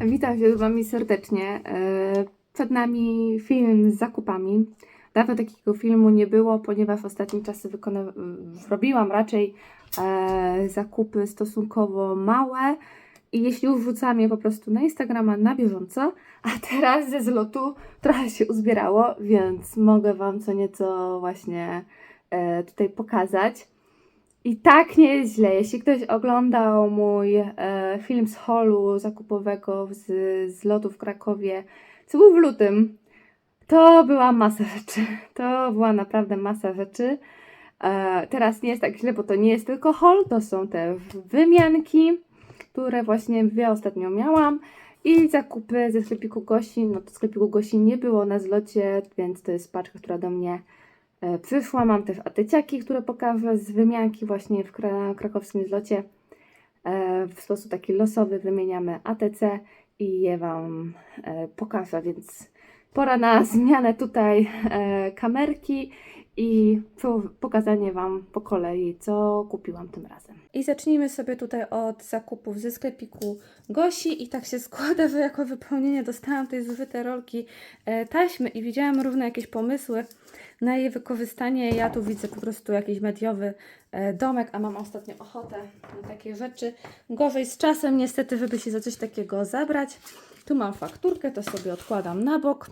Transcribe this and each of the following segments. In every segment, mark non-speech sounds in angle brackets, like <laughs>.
Witam się z Wami serdecznie. E, Przed nami film z zakupami. Dawno takiego filmu nie było, ponieważ czasie wykona- robiłam raczej e, zakupy stosunkowo małe i jeśli już wrzucam je po prostu na Instagrama na bieżąco, a teraz ze zlotu trochę się uzbierało, więc mogę Wam co nieco właśnie e, tutaj pokazać. I tak nie jest źle. Jeśli ktoś oglądał mój e, film z holu zakupowego z, z lotu w Krakowie, co był w lutym, to była masa rzeczy. To była naprawdę masa rzeczy. E, teraz nie jest tak źle, bo to nie jest tylko hol, to są te wymianki, które właśnie dwie ostatnio miałam. I zakupy ze sklepiku Gosi. No to sklepiku Gosi nie było na zlocie, więc to jest paczka, która do mnie przyszła. Mam też atyciaki, które pokażę z wymianki właśnie w kra- krakowskim zlocie. E, w sposób taki losowy wymieniamy ATC i je Wam e, pokażę, więc pora na <laughs> zmianę tutaj e, kamerki i po- pokazanie Wam po kolei, co kupiłam tym razem. I zacznijmy sobie tutaj od zakupów ze sklepiku Gosi i tak się składa, że jako wypełnienie dostałam tej zużyte rolki e, taśmy i widziałam równo jakieś pomysły na jej wykorzystanie. Ja tu widzę po prostu jakiś mediowy e, domek, a mam ostatnio ochotę na takie rzeczy. Gorzej z czasem niestety, żeby się za coś takiego zabrać. Tu mam fakturkę, to sobie odkładam na bok.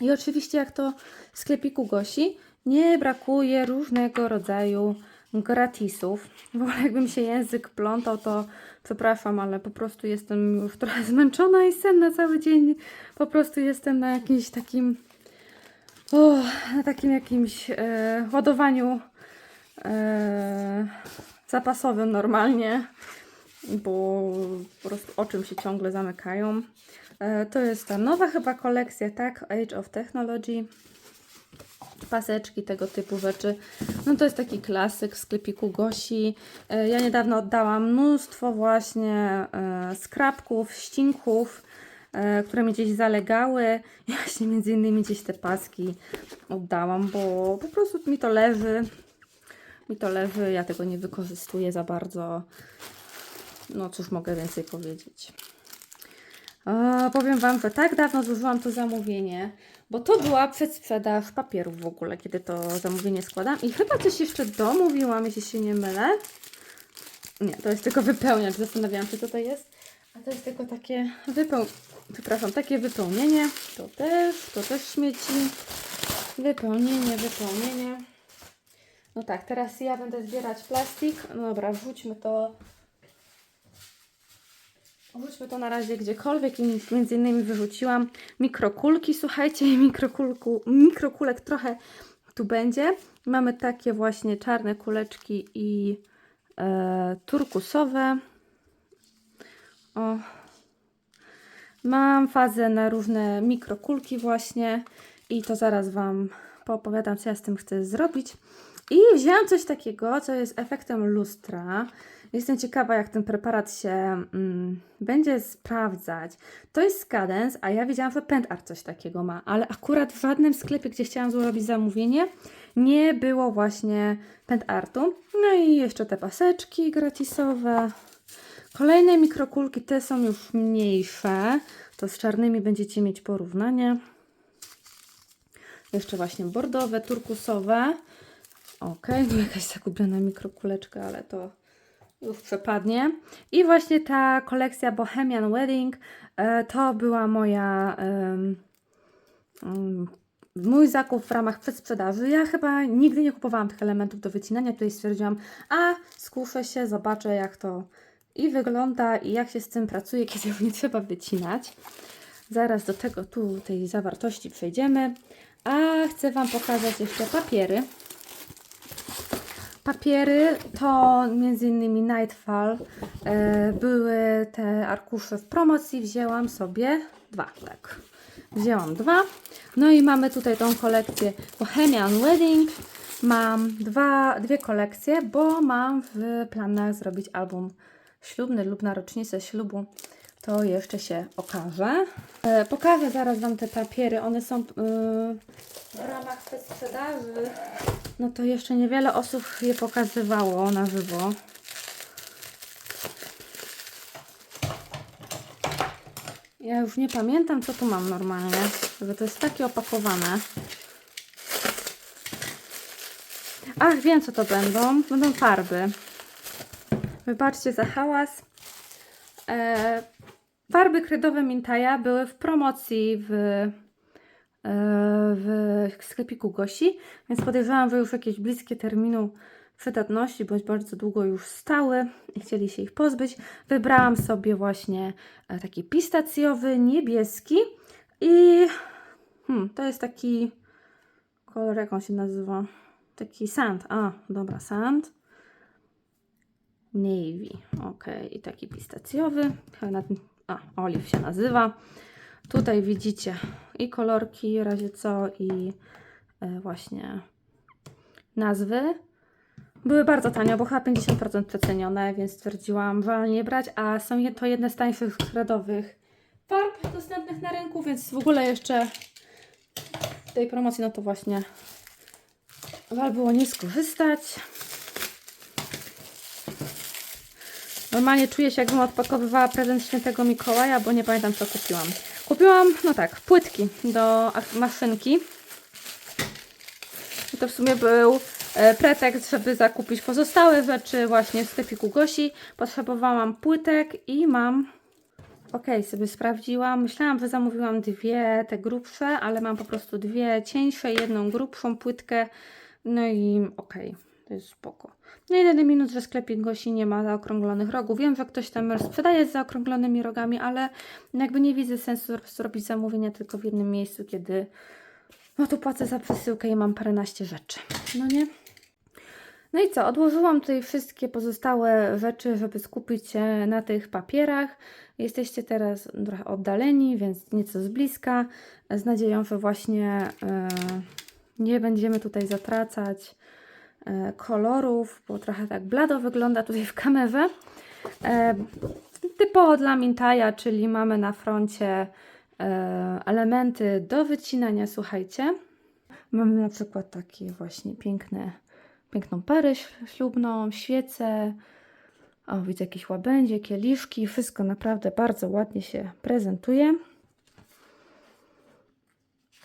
I oczywiście jak to w sklepiku Gosi, nie brakuje różnego rodzaju gratisów. <laughs> W ogóle jakbym się język plątał, to przepraszam, ale po prostu jestem już trochę zmęczona i senna cały dzień. Po prostu jestem na jakimś takim na takim jakimś e, ładowaniu e, zapasowym normalnie, bo po prostu oczy mi się ciągle zamykają. E, to jest ta nowa chyba kolekcja, tak? Age of Technology. Paseczki, tego typu rzeczy. No to jest taki klasyk w sklepiku Gosi. E, ja niedawno oddałam mnóstwo właśnie e, skrapków, ścinków, e, które mi gdzieś zalegały. <laughs> I właśnie między innymi gdzieś te paski oddałam, bo po prostu mi to leży. Mi to leży, ja tego nie wykorzystuję za bardzo. No cóż mogę więcej powiedzieć. Powiem Wam, że tak dawno złożyłam to zamówienie, bo to była przedsprzedaż papierów w ogóle, kiedy to zamówienie składam. I chyba coś jeszcze domówiłam, jeśli się nie mylę. Nie, to jest tylko wypełniacz. Zastanawiałam się, co to jest. A to jest tylko takie wypeł... Przepraszam, takie wypełnienie. To też, to też śmieci. Wypełnienie, wypełnienie. No tak, teraz ja będę zbierać plastik. No dobra, wrzućmy to Wrzućmy to na razie gdziekolwiek i między innymi wyrzuciłam mikrokulki. Słuchajcie, <laughs> mikrokulku, mikrokulek trochę tu będzie. Mamy takie właśnie czarne kuleczki i e, turkusowe. O. Mam fazę na różne mikrokulki właśnie i to zaraz Wam poopowiadam, co ja z tym chcę zrobić. I wzięłam coś takiego, co jest efektem lustra. Jestem ciekawa, jak ten preparat się mm, będzie sprawdzać. To jest Cadence, a ja wiedziałam, że PentArt coś takiego ma, ale akurat w żadnym sklepie, gdzie chciałam zrobić zamówienie, nie było właśnie PentArtu. No i jeszcze te paseczki gratisowe. Kolejne mikrokulki, te są już mniejsze. To z czarnymi będziecie mieć porównanie. Jeszcze właśnie bordowe, turkusowe. Ok, <laughs> tu jakaś zakupiona mikrokuleczka, ale to już przepadnie. I właśnie ta kolekcja Bohemian Wedding e, to była moja mój zakup w ramach przedsprzedaży. Ja chyba nigdy nie kupowałam tych elementów do wycinania. Tutaj stwierdziłam, a skuszę się, zobaczę jak to i wygląda i jak się z tym pracuje, <laughs> kiedy już nie trzeba wycinać. Zaraz do tego tu tej zawartości przejdziemy. A chcę Wam pokazać jeszcze papiery. Papiery to m.in. Nightfall. E, były te arkusze w promocji. Wzięłam sobie dwa, tak. Wzięłam dwa. No i mamy tutaj tą kolekcję Bohemian Wedding. Mam dwa, dwie kolekcje, bo mam w planach zrobić album ślubny lub na rocznicę ślubu. To jeszcze się okaże. E, pokażę zaraz Wam te papiery. One są yy, w ramach sprzedaży. No to jeszcze niewiele osób je pokazywało na żywo. Ja już nie pamiętam, co tu mam normalnie, bo to jest takie opakowane. Ach, wiem, co to będą. Będą farby. Wybaczcie za hałas. E, farby kredowe Mintaja były w promocji w, e, w sklepiku Gosi, więc podejrzewam, że już jakieś bliskie terminu przydatności, bądź bardzo długo już stały i chcieli się ich pozbyć. Wybrałam sobie właśnie e, taki pistacjowy, niebieski i hmm, to jest taki kolor, jak on się nazywa? Taki sand. A, dobra, sand. Navy. Ok, i taki pistacjowy. Chyba na tym, a, olive się nazywa. Tutaj widzicie i kolorki, razie co, i e, właśnie nazwy. Były bardzo tanie, bo chyba 50% przecenione, więc stwierdziłam, że nie brać, a są to jedne z tańszych kredowych farb dostępnych na rynku, więc w ogóle jeszcze w tej promocji, no to właśnie wal było nie skorzystać. Normalnie czuję się, jakbym odpakowywała prezent świętego Mikołaja, bo nie pamiętam, co kupiłam. Kupiłam, no tak, płytki do maszynki. I to w sumie był e, pretekst, żeby zakupić pozostałe rzeczy właśnie w sklepiku Gosi. Potrzebowałam płytek i mam... Ok, sobie sprawdziłam. Myślałam, że zamówiłam dwie te grubsze, ale mam po prostu dwie cieńsze, jedną grubszą płytkę. No i okej, to jest spoko. No jedyny minus, że sklepik Gosi nie ma zaokrąglonych rogów. Wiem, że ktoś tam sprzedaje z zaokrąglonymi rogami, ale jakby nie widzę sensu zrobić zamówienia tylko w jednym miejscu, kiedy no to płacę za przesyłkę i mam paręnaście rzeczy. No nie? No i co? Odłożyłam tutaj wszystkie pozostałe rzeczy, żeby skupić się na tych papierach. Jesteście teraz trochę oddaleni, więc nieco z bliska. Z nadzieją, że właśnie e, nie będziemy tutaj zatracać kolorów, bo trochę tak blado wygląda tutaj w kamerze. E, typowo dla Mintaja, czyli mamy na froncie e, elementy do wycinania, słuchajcie. Mamy na przykład takie właśnie piękne, piękną parę ślubną, świece, o widzę jakieś łabędzie, kieliszki, wszystko naprawdę bardzo ładnie się prezentuje.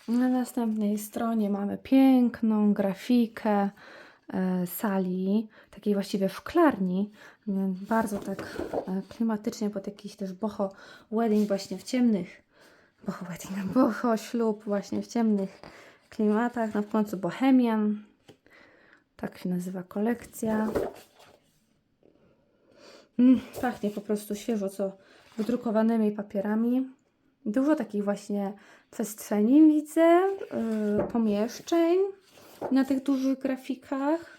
Na następnej stronie mamy piękną grafikę e, sali, takiej właściwie szklarni, więc bardzo tak e, klimatycznie pod jakiś też boho wedding właśnie w ciemnych, boho wedding, <laughs> boho ślub właśnie w ciemnych klimatach, no w końcu Bohemian, tak się nazywa kolekcja. Mm, pachnie po prostu świeżo, co wydrukowanymi papierami. Dużo takich właśnie przestrzeni widzę, yy, pomieszczeń na tych dużych grafikach.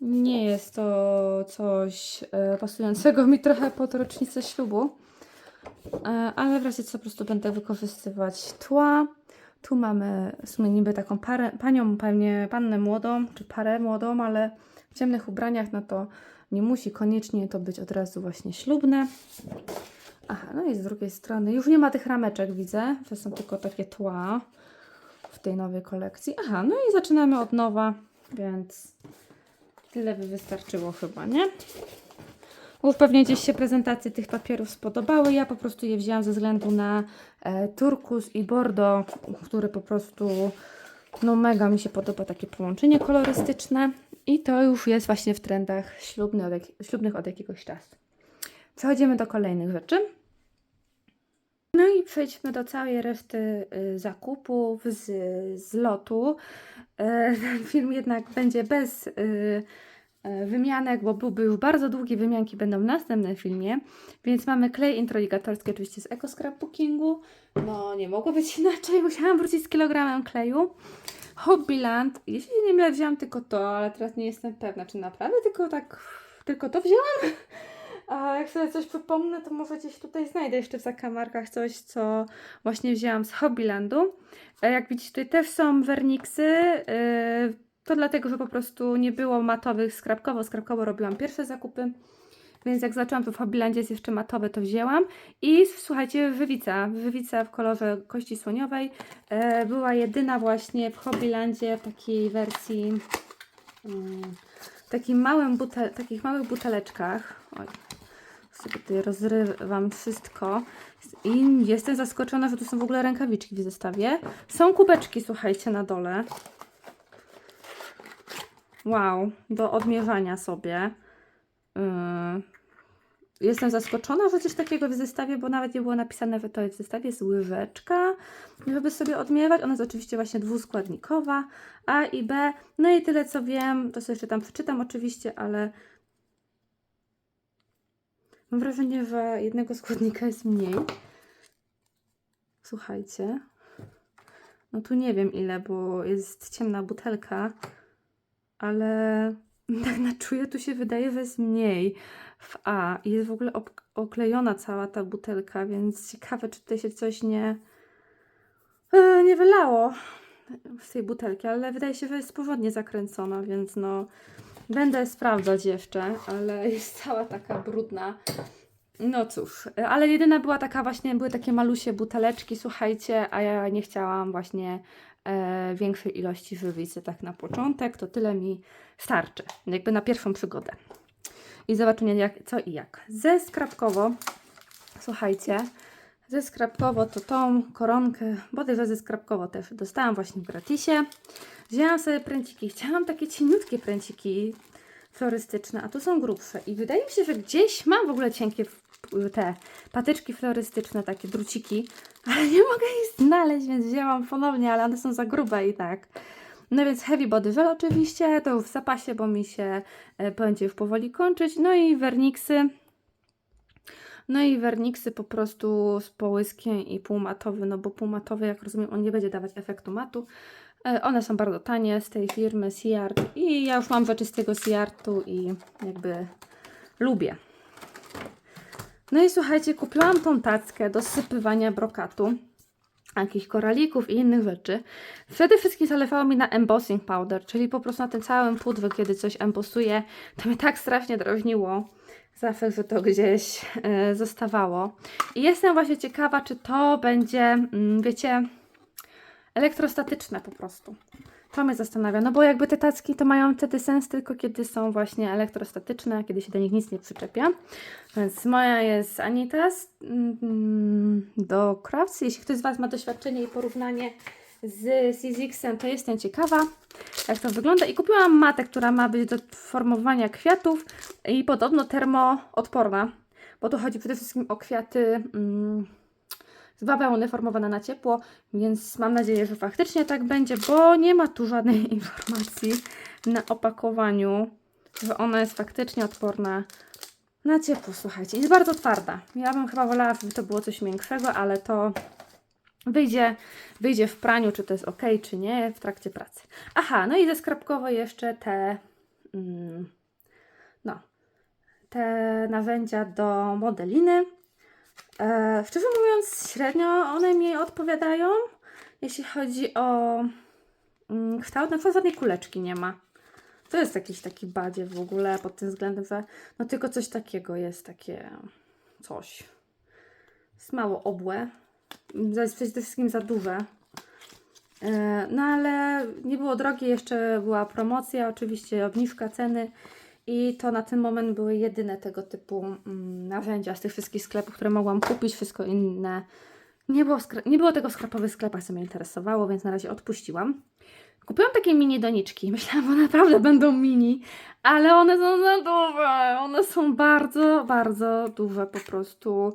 Nie jest to coś e, pasującego mi trochę pod rocznicę ślubu, e, ale w razie co po prostu będę wykorzystywać tła. Tu mamy w sumie niby taką parę, panią, pewnie pannę młodą, czy parę młodą, ale w ciemnych ubraniach, no to nie musi koniecznie to być od razu właśnie ślubne. Aha, no i z drugiej strony już nie ma tych rameczek, widzę. To są tylko takie tła tej nowej kolekcji. Aha, no i zaczynamy od nowa, więc tyle by wystarczyło chyba, nie? Już pewnie gdzieś się prezentacje tych papierów spodobały. Ja po prostu je wzięłam ze względu na e, turkus i bordo, który po prostu no mega mi się podoba takie połączenie kolorystyczne i to już jest właśnie w trendach ślubny od ślubnych od jakiegoś czasu. Przechodzimy do kolejnych rzeczy. No i przejdźmy do całej reszty y, zakupów z, z lotu. E, <laughs> Ten film jednak będzie bez y, e, wymianek, bo byłby już bardzo długi. Wymianki będą w następnym filmie. Więc mamy klej introligatorski oczywiście z Eco Scrapbookingu. No nie mogło być inaczej, <laughs> musiałam wrócić z kilogramem kleju. Hobbyland, jeśli nie mylę, wzięłam tylko to, ale teraz nie jestem pewna, czy naprawdę tylko tak, tylko to wzięłam. <laughs> A jak sobie coś przypomnę, to może gdzieś tutaj znajdę jeszcze w zakamarkach coś, co właśnie wzięłam z Hobbylandu. E, Jak widzicie, tutaj też są werniksy. yy, To dlatego, że po prostu nie było matowych skrapkowo. Skrapkowo robiłam pierwsze zakupy. Więc jak zaczęłam, to w Hobbylandzie jest jeszcze matowe, to wzięłam. I słuchajcie, wywica. Wywica w kolorze kości słoniowej. E, była jedyna właśnie w Hobbylandzie w takiej wersji mm, takim małym butel, takich małych buteleczkach. Oj, sobie tutaj rozrywam wszystko. I jestem zaskoczona, że tu są w ogóle rękawiczki w zestawie. Są kubeczki, słuchajcie, na dole. Wow, do odmierzania sobie. Yy. Jestem zaskoczona, że coś takiego w zestawie, bo nawet nie było napisane, że to jest w zestawie, jest łyżeczka, żeby sobie odmiewać. Ona jest oczywiście właśnie dwuskładnikowa, A i B. No i tyle co wiem, to sobie jeszcze tam przeczytam oczywiście, ale mam wrażenie, że jednego składnika jest mniej. Słuchajcie. No tu nie wiem ile, bo jest ciemna butelka, ale <laughs> tak na czuję, tu się wydaje, że jest mniej w A jest w ogóle oklejona cała ta butelka, więc ciekawe, czy tutaj się coś nie, e, nie wylało z tej butelki, ale wydaje się, że jest porządnie zakręcona, więc no będę sprawdzać jeszcze, ale <laughs> jest cała taka brudna. No cóż, ale jedyna była taka właśnie, były takie malusie buteleczki, słuchajcie, a ja nie chciałam właśnie e, większej ilości żywicy tak na początek, to tyle mi starczy, jakby na pierwszą przygodę. I zobaczymy jak, co i jak. Ze skrapkowo, słuchajcie, ze skrapkowo to tą koronkę, bodajże ze skrapkowo też dostałam właśnie w gratisie. Wzięłam sobie pręciki, chciałam takie cieniutkie pręciki florystyczne, a tu są grubsze i wydaje mi się, że gdzieś mam w ogóle cienkie te patyczki florystyczne, takie druciki, ale nie mogę ich znaleźć, więc wzięłam ponownie, ale one są za grube i tak. No więc Heavy Body Gel oczywiście, to już w zapasie, bo mi się e, będzie już powoli kończyć. No i werniksy. No i werniksy po prostu z połyskiem i półmatowy, no bo półmatowy, jak rozumiem, on nie będzie dawać efektu matu. E, One są bardzo tanie z tej firmy Siart i ja już mam rzeczy z tego Siartu i jakby lubię. No i słuchajcie, kupiłam tą tackę do sypywania brokatu, jakichś koralików i innych rzeczy. Przede wszystkim zalewało mi na embossing powder, czyli po prostu na tym całym pudrze, kiedy coś embosuje, to mnie tak strasznie drażniło zawsze, że to gdzieś e, zostawało. I jestem właśnie ciekawa, czy to będzie, mm, wiecie, elektrostatyczne po prostu. To mnie zastanawia, no bo jakby te tacki to mają wtedy sens tylko kiedy są właśnie elektrostatyczne, kiedy się do nich nic nie przyczepia. Więc moja jest Anitas mm, do Crafts. Jeśli ktoś z Was ma doświadczenie i porównanie z Sizixem, to jestem ciekawa, jak to wygląda. I kupiłam matę, która ma być do formowania kwiatów i podobno termoodporna, bo tu chodzi przede wszystkim o kwiaty mm, z bawełny formowane na ciepło, więc mam nadzieję, że faktycznie tak będzie, bo nie ma tu żadnej <laughs> informacji na opakowaniu, że ona jest faktycznie odporna na ciepło, słuchajcie. Jest bardzo twarda. Ja bym chyba wolała, żeby to było coś miększego, ale to wyjdzie, wyjdzie w praniu, czy to jest ok, czy nie, w trakcie pracy. Aha, no i ze skrapkowo jeszcze te, mm, no, te narzędzia do modeliny. E, szczerze mówiąc, średnio one mi odpowiadają, jeśli chodzi o mm, kształt. Na przykład żadnej kuleczki nie ma. To jest jakiś taki badzie w ogóle pod tym względem, że no tylko coś takiego jest, takie coś. Jest mało obłe. Za- Przede wszystkim za duże. E, No ale nie było drogie, jeszcze była promocja, oczywiście obniżka ceny i to na ten moment były jedyne tego typu mm, narzędzia z tych wszystkich sklepów, które mogłam kupić, wszystko inne. Nie było, nie było tego w sklepowych sklepach, co mnie interesowało, więc na razie odpuściłam. Kupiłam takie mini doniczki. <laughs> Myślałam, że naprawdę będą mini, ale one są za duże. One są bardzo, bardzo duże po prostu.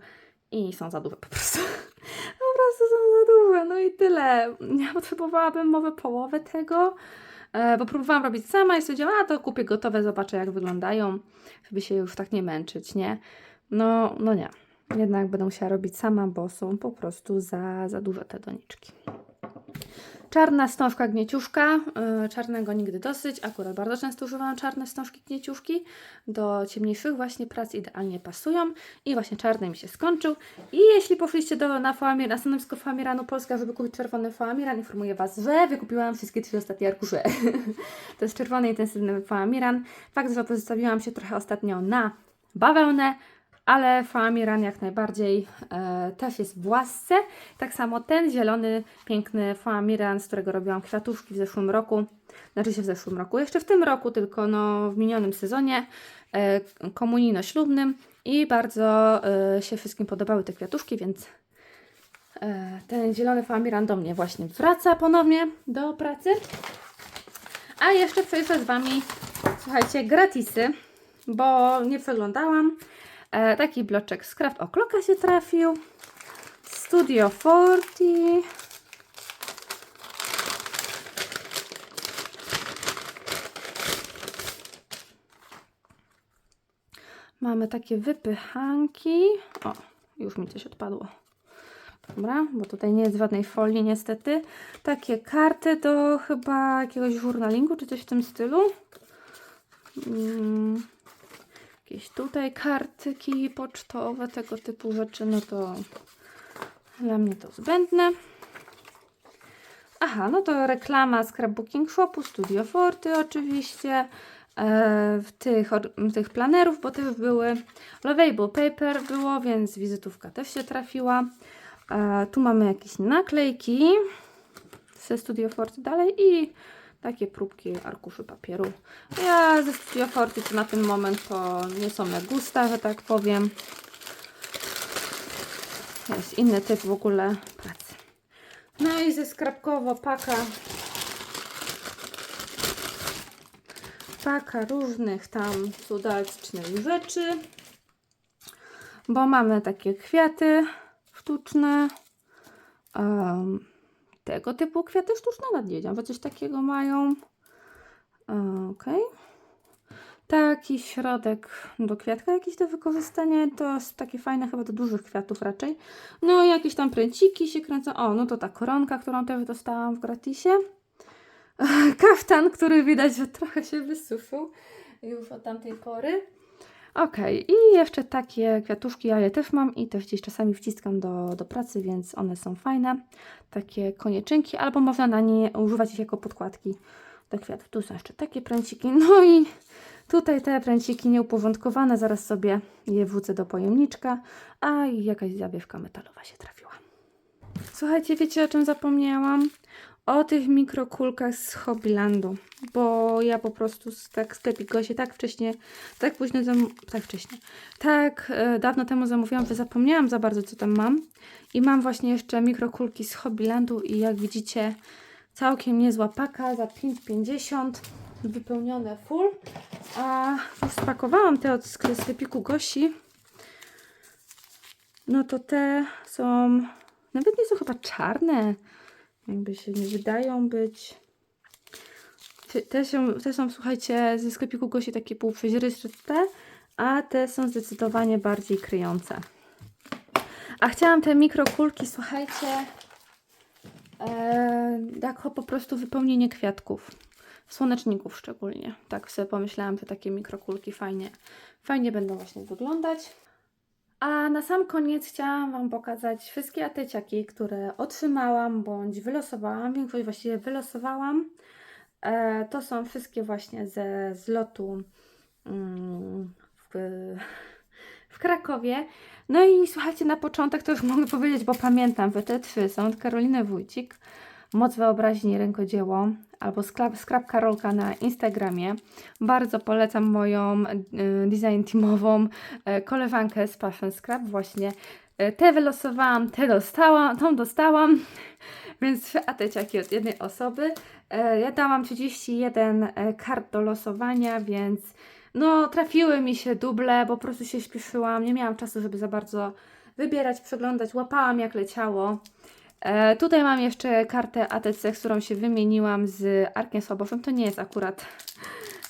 I są za duże po prostu. <laughs> po prostu są za duże. No i tyle. Ja potrzebowałabym może połowę tego, bo próbowałam robić sama i stwierdziłam, a to kupię gotowe, zobaczę jak wyglądają, żeby się już tak nie męczyć, nie? No, no nie. Jednak będę musiała robić sama, bo są po prostu za, za duże te doniczki. Czarna wstążka gnieciuszka, yy, czarnego nigdy dosyć, akurat bardzo często używam czarne wstążki gnieciuszki, do ciemniejszych właśnie prac idealnie pasują i właśnie czarny mi się skończył i jeśli poszliście do, na, Foamir, na stanowisko Foamiranu Polska, żeby kupić czerwony Foamiran, informuję Was, że wykupiłam wszystkie trzy ostatnie arkusze. <laughs> to jest czerwony intensywny Foamiran. Fakt, że pozostawiłam się trochę ostatnio na bawełnę, ale Foamiran jak najbardziej e, też jest w łasce. Tak samo ten zielony, piękny Foamiran, z którego robiłam kwiatuszki w zeszłym roku, znaczy się w zeszłym roku, jeszcze w tym roku, tylko no w minionym sezonie. e, komunijno-ślubnym i bardzo e, się wszystkim podobały te kwiatuszki, więc e, ten zielony famiran do mnie właśnie wraca ponownie do pracy. A jeszcze przejdę z Wami, słuchajcie, gratisy, bo nie przeglądałam. E, taki bloczek z Craft O'Clocka się trafił. Studio 40. Mamy takie wypychanki. O, już mi coś odpadło. Dobra, bo tutaj nie jest w folii niestety. Takie karty do chyba jakiegoś żurnalingu czy coś w tym stylu. Mm, jakieś tutaj kartyki pocztowe, tego typu rzeczy, no to dla mnie to zbędne. Aha, no to reklama Scrapbooking Shopu, Studio Forty oczywiście, e, tych, tych planerów, bo też były, Lovable Paper było, więc wizytówka też się trafiła. E, tu mamy jakieś naklejki ze Studio Forty dalej i takie próbki arkuszy papieru. Ja ze Studio na ten moment to nie są jak gusta, że tak powiem. To jest inny typ w ogóle pracy. No i ze skrapkowo paka paka różnych tam cudownych rzeczy. Bo mamy takie kwiaty sztuczne. em, tego typu kwiaty sztuczne nie wiedziałam, że coś takiego mają. Okej. Taki środek do kwiatka jakiś do wykorzystania. To jest takie fajne chyba do dużych kwiatów raczej. No i jakieś tam pręciki się kręcą. O, no to ta koronka, którą też dostałam w gratisie. <laughs> Kaftan, który widać, że trochę się wysuszył już od tamtej pory. Okej, i jeszcze takie kwiatuszki ja je też mam i też gdzieś czasami wciskam do, do pracy, więc one są fajne. Takie konieczynki, albo można na nie używać ich jako podkładki do kwiatów. Tu są jeszcze takie pręciki, no i tutaj te pręciki nieuporządkowane, zaraz sobie je wrzucę do pojemniczka, a jakaś zawiewka metalowa się trafiła. Słuchajcie, wiecie o czym zapomniałam? O tych mikrokulkach z Hobbylandu, bo ja po prostu z tak sklepiku się tak wcześnie, tak późno, tak wcześnie, tak e, dawno temu zamówiłam, że zapomniałam za bardzo co tam mam. I mam właśnie jeszcze mikrokulki z Hobbylandu i jak widzicie całkiem niezła paka za 5,50 wypełnione full, a spakowałam te od skle- sklepiku Gosi, no to te są, nawet nie są chyba czarne, jakby się nie wydają być. Te- są, te są, słuchajcie, ze sklepiku Gosi takie półprzeźroczyste, a te są zdecydowanie bardziej kryjące. A chciałam te mikrokulki, słuchajcie, e, jako po prostu wypełnienie kwiatków. Słoneczników szczególnie. Tak sobie pomyślałam, że takie mikrokulki fajnie, fajnie będą właśnie wyglądać. A na sam koniec chciałam Wam pokazać wszystkie ateciaki, które otrzymałam bądź wylosowałam. Większość właściwie wylosowałam. E, to są wszystkie właśnie ze zlotu mm, w, w Krakowie. No i słuchajcie, na początek to już mogę powiedzieć, bo pamiętam, że te trzy są od Karoliny Wójcik. Moc wyobraźni, rękodzieło albo skrap, skrap Karolka na Instagramie. Bardzo polecam moją y, design teamową e, koleżankę z Passion Scrap właśnie. E, Te wylosowałam, te dostałam, tą dostałam, <laughs> więc ateciaki od jednej osoby. Ja dałam 31 e, kart do losowania, więc no trafiły mi się duble, bo po prostu się śpieszyłam, nie miałam czasu, żeby za bardzo wybierać, przeglądać, łapałam jak leciało. E, tutaj mam jeszcze kartę ATC, którą się wymieniłam z Arkiem Słaboszem. To nie jest akurat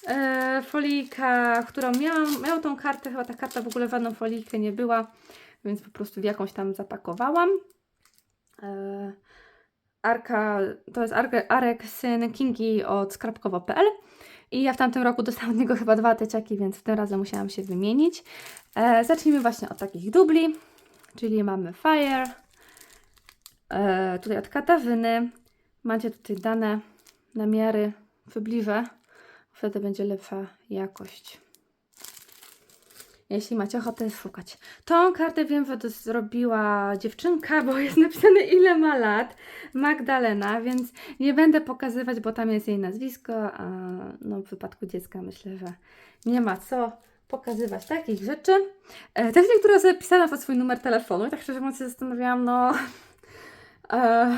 e, folijka, którą miałam. Miałam tą kartę, chyba ta karta w ogóle w żadną folijkę nie była, więc po prostu w jakąś tam zapakowałam. E, Arka, to jest Arek, Arek syn Kingi od skrapkowo.pl i ja w tamtym roku dostałam od niego chyba dwa teciaki, więc tym razem musiałam się wymienić. E, zacznijmy właśnie od takich dubli, czyli mamy Fire, e, tutaj od Katarzyny. Macie tutaj dane namiary, przybliżę, wtedy będzie lepsza jakość. Jeśli macie ochotę szukać. Tą kartę wiem, że to zrobiła dziewczynka, bo jest napisane ile ma lat. Magdalena, więc nie będę pokazywać, bo tam jest jej nazwisko, a no, w przypadku dziecka myślę, że nie ma co pokazywać takich rzeczy. E, też niektóre osoby pisane pod swój numer telefonu i tak szczerze mówiąc się zastanawiałam, no... E,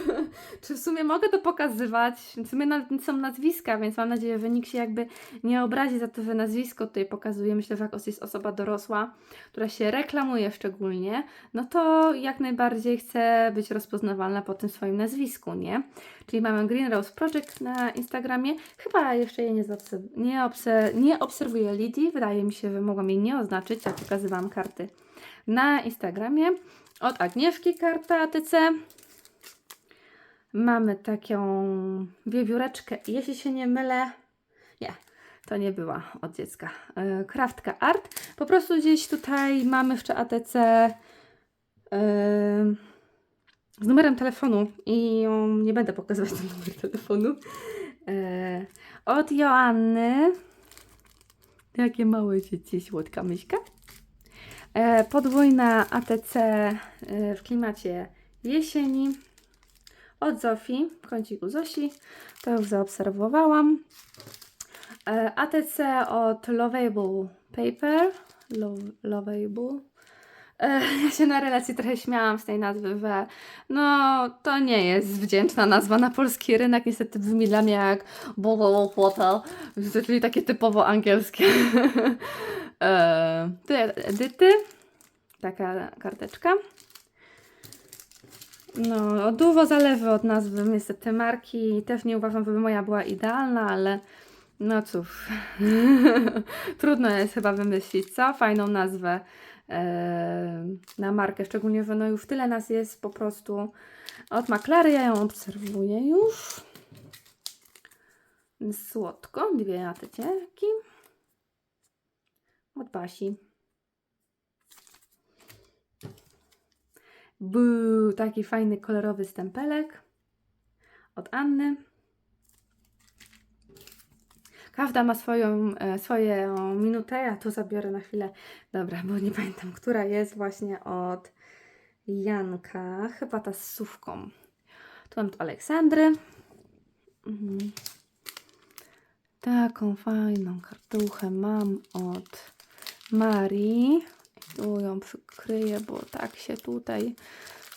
<laughs> czy w sumie mogę to pokazywać? W sumie nawet są nazwiska, więc mam nadzieję, że nikt się jakby nie obrazi za to, że nazwisko tutaj pokazuje. Myślę, że jak jest osoba dorosła, która się reklamuje szczególnie, no to jak najbardziej chce być rozpoznawalna po tym swoim nazwisku, nie? Czyli mamy Green Rose Project na Instagramie. Chyba jeszcze jej nie, nie, obser- nie obserwuję Lidii. Wydaje mi się, że mogłam jej nie oznaczyć, jak pokazywałam karty na Instagramie. Od Agnieszki karta ATC. Mamy taką wiewióreczkę, jeśli się nie mylę. Nie, to nie była od dziecka. Kraftka Art. Po prostu gdzieś tutaj mamy jeszcze ATC yy, z numerem telefonu i nie będę pokazywać ten numer telefonu. Yy, od Joanny. Jakie małe dzieci, słodka myśka. E, podwójna ATC e, w klimacie jesieni. Od Zofii, kąciku Zosi, to już zaobserwowałam. E, ATC od Lovable Paper. Lo lovable. Ja się na relacji trochę śmiałam z tej nazwy, że no to nie jest wdzięczna nazwa na polski rynek. Niestety brzmi dla mnie jak Bottle Water, czyli takie typowo angielskie. <laughs> e, tu edyty. Taka karteczka. No, dużo zależy od nazwy niestety marki. Też nie uważam, żeby moja była idealna, ale no cóż. <laughs> Trudno jest chyba wymyślić, co? Fajną nazwę na markę, szczególnie, że no już tyle nas jest po prostu. Od Maklary ja ją obserwuję już. Słodko, dwie atecieki. Od Basi. Był taki fajny kolorowy stempelek od Anny. Każda ma swoją, e, swoją minutę, ja tu zabiorę na chwilę. Dobra, bo nie pamiętam, która jest właśnie od Janka. Chyba ta z sówką. Tu mam od Aleksandry. Mhm. Taką fajną kartuchę mam od Marii. Tu ją przykryję, bo tak się tutaj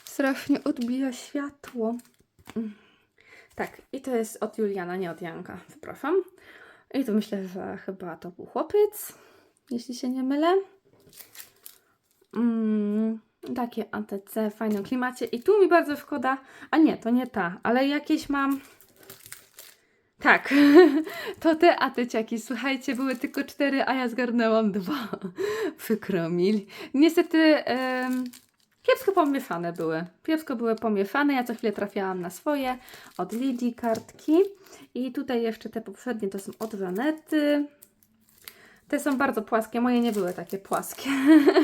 strasznie odbija światło. Mm. Tak, i to jest od Juliana, nie od Janka, przepraszam. I to myślę, że chyba to był chłopiec, jeśli się nie mylę. Mm, takie ATC w fajnym klimacie. I tu mi bardzo szkoda, a nie, to nie ta, ale jakieś mam... Tak, <laughs> to te ateciaki, słuchajcie, były tylko cztery, a ja zgarnęłam dwa. <laughs> Przykro mi. Niestety em, kiepsko pomieszane były. Kiepsko były pomieszane, ja co chwilę trafiałam na swoje. Od Lidii kartki. I tutaj jeszcze te poprzednie to są od Wanety. Te są bardzo płaskie, moje nie były takie płaskie.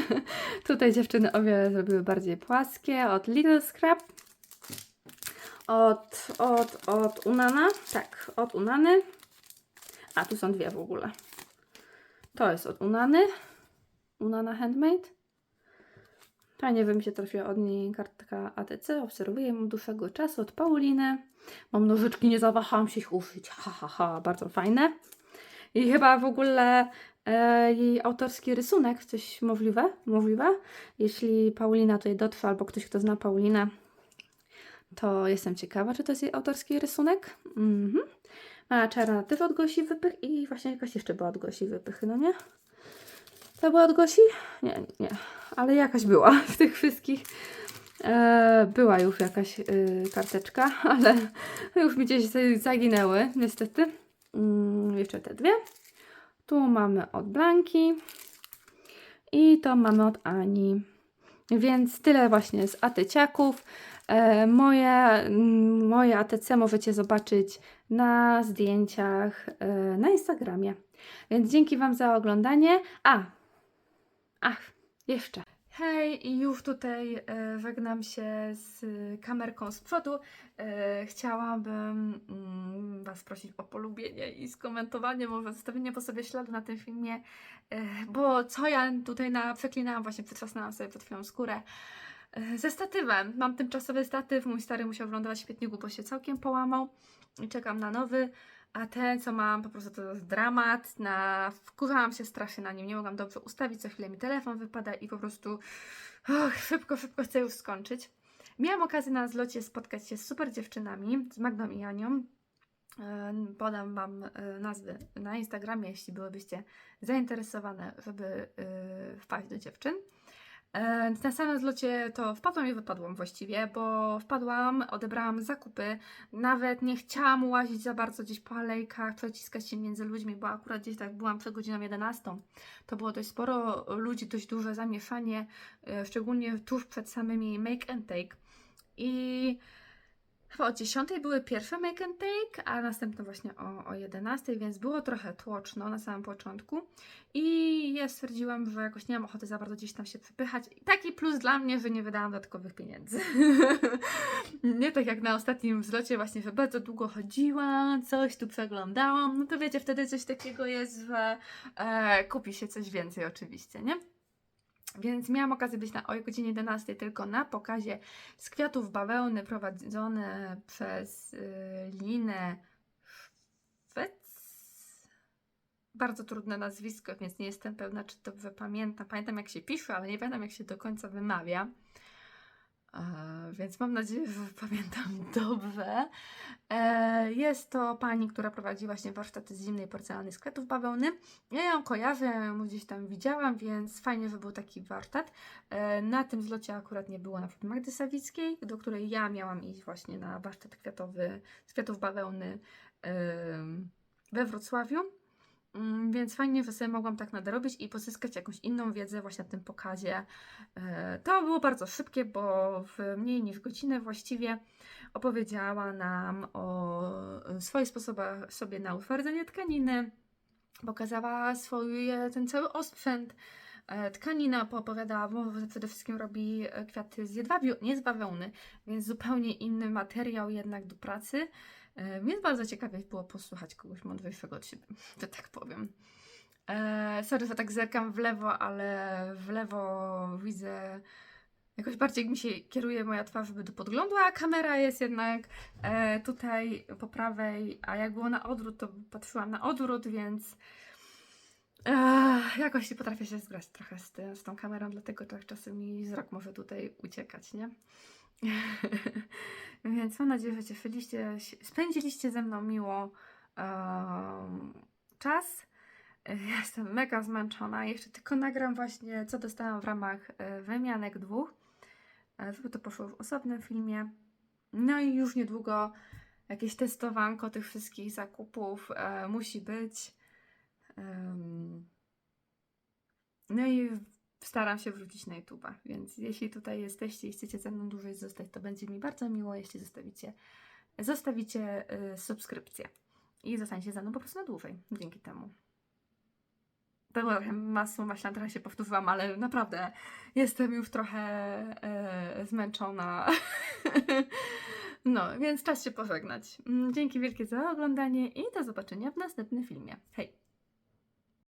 <laughs> tutaj dziewczyny o wiele zrobiły bardziej płaskie. Od Little Scrap. Od, od, od Unana. Tak, od Unany. A, tu są dwie w ogóle. To jest od Unany. Unana Handmade. Fajnie mi się trafiła od niej kartka ATC. Obserwuję ją dłuższego czasu. Od Pauliny. Mam nożyczki, nie zawahałam się ich użyć. Ha, ha, ha. Bardzo fajne. I chyba w ogóle e, jej autorski rysunek, coś możliwe, możliwe. Jeśli Paulina tutaj dotrwa, albo ktoś, kto zna Paulinę, to jestem ciekawa, czy to jest jej autorski rysunek. Mhm. Ma czarna tyw od Gosi Wypych i właśnie jakaś jeszcze była od Gosi Wypychy, no nie? To była od Gosi? Nie, nie. Ale jakaś była <laughs> w tych wszystkich. E, była już jakaś e, karteczka, <laughs> ale już mi gdzieś za- zaginęły, niestety. Mm, jeszcze te dwie. Tu mamy od Blanki. I to mamy od Ani. Więc tyle właśnie z atyciaków. E, moje, mm, moje ATC możecie zobaczyć na zdjęciach e, na Instagramie. Więc dzięki Wam za oglądanie. A, ach, jeszcze. Hej, i już tutaj e, żegnam się z kamerką z przodu. E, chciałabym mm, Was prosić o polubienie i skomentowanie, może zostawienie po sobie śladu na tym filmie, e, bo co ja tutaj na, przeklinałam, właśnie przetrzasnęłam sobie przed chwilą skórę. E, Ze statywem. Mam tymczasowy statyw. Mój stary musiał wylądować w śmietniku, bo się całkiem połamał. I czekam na nowy. A ten, co mam, po prostu to jest dramat, na... wkurzałam się strasznie na nim, nie mogłam dobrze ustawić, co chwilę mi telefon wypada i po prostu och, szybko, szybko chcę już skończyć. Miałam okazję na zlocie spotkać się z super dziewczynami, z Magdą i Anią. Podam Wam e, nazwy na Instagramie, jeśli byłybyście zainteresowane, żeby e, wpaść do dziewczyn. E, Na samym zlocie to wpadłam i wypadłam właściwie, bo wpadłam, odebrałam zakupy, nawet nie chciałam łazić za bardzo gdzieś po alejkach, przeciskać się między ludźmi, bo akurat gdzieś tak byłam przed godziną 11. To było dość sporo ludzi, dość duże zamieszanie, e, szczególnie tuż przed samymi make and take. I chyba o 10 były pierwsze make and take, a następne właśnie o, o 11, więc było trochę tłoczno na samym początku. I ja stwierdziłam, że jakoś nie mam ochoty za bardzo gdzieś tam się przepychać. Taki plus dla mnie, że nie wydałam dodatkowych pieniędzy. <laughs> nie tak jak na ostatnim zlocie właśnie, że bardzo długo chodziłam, coś tu przeglądałam. No to wiecie, wtedy coś takiego jest, że e, kupi się coś więcej oczywiście, nie? Więc miałam okazję być na, o godzinie 11 tylko na pokazie z kwiatów bawełny prowadzone przez y, Linę Szwec. Bardzo trudne nazwisko, więc nie jestem pewna, czy dobrze pamiętam. Pamiętam, jak się pisze, ale nie pamiętam, jak się do końca wymawia. E, więc mam nadzieję, że <laughs> pamiętam dobrze. E, jest to pani, która prowadzi właśnie warsztaty z zimnej porcelany z kwiatów bawełny. Ja ją kojarzę, ja ją gdzieś tam widziałam, więc fajnie, że był taki warsztat. E, na tym zlocie akurat nie było na przykład Magdy Sawickiej, do której ja miałam iść właśnie na warsztat kwiatowy z kwiatów bawełny we Wrocławiu. Mm, Więc fajnie, że sobie mogłam tak nadrobić i pozyskać jakąś inną wiedzę właśnie na tym pokazie. E, To było bardzo szybkie, bo w mniej niż godzinę właściwie opowiedziała nam o swoich sposobach sobie na utwardzenie tkaniny, pokazała swój e, ten cały osprzęt, e, tkanina poopowiadała, bo przede wszystkim robi e, kwiaty z jedwabiu, nie z bawełny, więc zupełnie inny materiał jednak do pracy. E, Więc bardzo ciekawie było posłuchać kogoś mądrzejszego od siebie, <laughs> że tak powiem. E, sorry, że tak zerkam w lewo, ale w lewo widzę jakoś bardziej mi się kieruje moja twarz do podglądu, a kamera jest jednak e, tutaj po prawej, a jak było na odwrót, to patrzyłam na odwrót, więc e, jakoś nie potrafię się zgrać trochę z, z tą kamerą, dlatego tak czasem mi wzrok może tutaj uciekać, nie? <laughs> Więc mam nadzieję, że cieszyliście, spędziliście ze mną miło czas. <laughs> Jestem mega zmęczona. Jeszcze tylko nagram właśnie, co dostałam w ramach e, wymianek dwóch, e, żeby to poszło w osobnym filmie. No i już niedługo jakieś testowanko tych wszystkich zakupów e, musi być. Em, no i staram się wrzucić na YouTube'a, więc jeśli tutaj jesteście i chcecie ze mną dłużej zostać, to będzie mi bardzo miło, jeśli zostawicie, zostawicie y, subskrypcję i zostaniecie ze mną po prostu na dłużej dzięki temu. To było trochę masło maślane, trochę się powtórzyłam, ale naprawdę jestem już trochę e, zmęczona. <laughs> no, więc czas się pożegnać. Mm, Dzięki wielkie za oglądanie i do zobaczenia w następnym filmie. Hej!